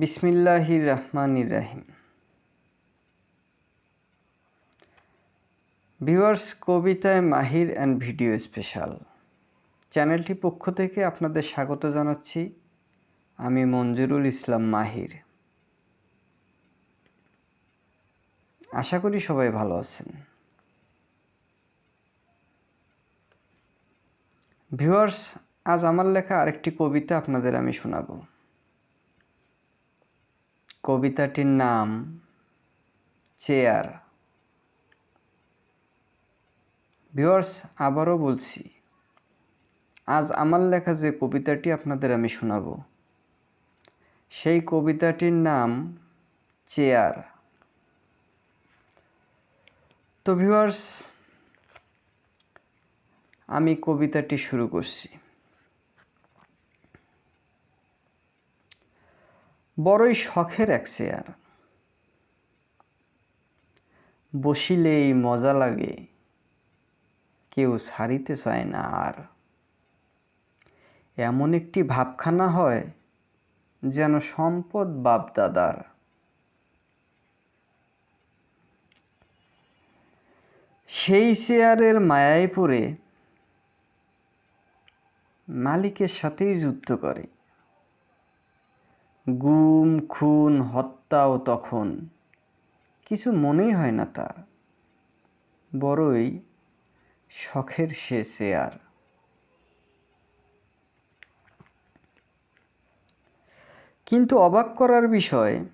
বিসমিল্লাহির রহমান রাহিম। ভিউয়ার্স, কবিতায় মাহির and video special. চ্যানেলটি পক্ষ থেকে আপনাদের স্বাগত জানাচ্ছি। আমি মঞ্জুরুল ইসলাম মাহির। আশা করি সবাই ভালো আছেন। ভিউয়ার্স, আজ আমার লেখা আরেকটি কবিতা আপনাদের আমি শোনাব। কবিতাটির নাম চেয়ার। ভিউয়ার্স, আবারও বলছি, আজ আমার লেখা যে কবিতাটি আপনাদের আমি শোনাব, সেই কবিতাটির নাম চেয়ার। তো ভিউয়ার্স, আমি কবিতাটি শুরু করছি। বড়ই শখের এক চেয়ার। বসিলেই মজা লাগে, কেউ ছাড়িতে চায় না আর। এমন একটি ভাবখানা হয় যেন সম্পদ বাপ দাদার সেই চেয়ারের মায়ায় পড়ে মালিকের সাথেই যুদ্ধ করে। গুম, খুন হত্যাও তখন। কিছু মনেই হয় না তার বড়ই শখের সে চেয়ার কিন্তু অবাক করার বিষয়,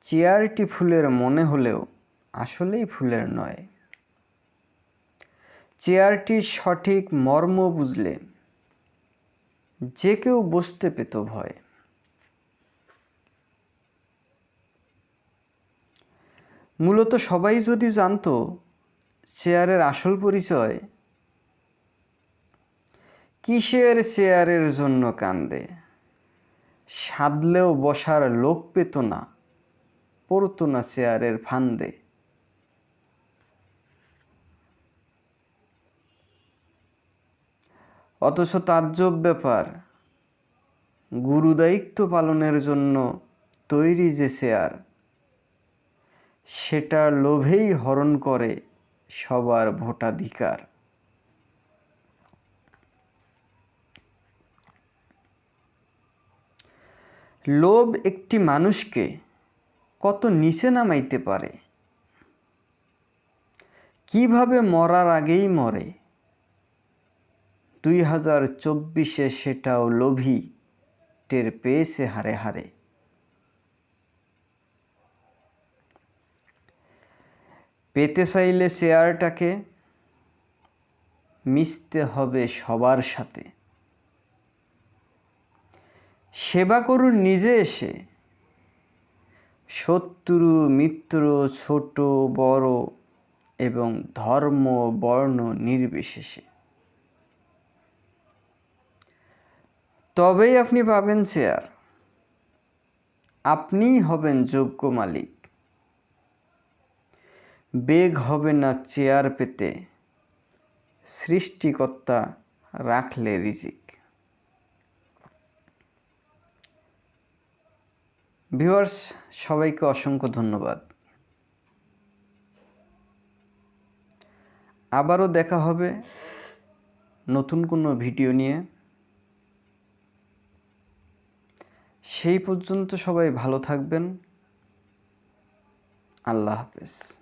চেয়ারটি ফুলের মনে হলেও আসলেই ফুলের নয়। চেয়ারটির সঠিক মর্ম বুঝলে যে কেউ বসতে পেত ভয়। মূলত সবাই যদি জানতো চেয়ারের আসল পরিচয়, কিসের চেয়ারের জন্য কান্দে? সাধলেও বসার লোক পেত না, পড়তো না চেয়ারের ফান্দে। অথচ তাজ্জব ব্যাপার, গুরুদায়িত্ব পালনের জন্য তৈরি যে চেয়ার সেটার লোভেই হরণ করে সবার ভোটাধিকার। লোভ একটি মানুষকে কত নিচে নামাইতে পারে? কীভাবে মরার আগেই মরে? দুই হাজার চব্বিশে সেটাও লোভী টের পেয়েছে হারে হারে। পেতে চাইলে চেয়ারটাকে মিশতে হবে সবার সাথে। সেবা করুন নিজে এসে। শত্রু, মিত্র, ছোট, বড় এবং ধর্ম, বর্ণ নির্বিশেষে। তবেই আপনি পাবেন চেয়ার আপনিই হবেন যোগ্য মালিক। বেগ হবে না চেয়ার পেতে। সৃষ্টিকর্তা রাখলে রিজিক। ভিউয়ার্স, সবাইকে অসংখ্য ধন্যবাদ। আবারও দেখা হবে নতুন কোনো ভিডিও নিয়ে। সেই পর্যন্ত সবাই ভালো থাকবেন। আল্লাহ হাফেজ।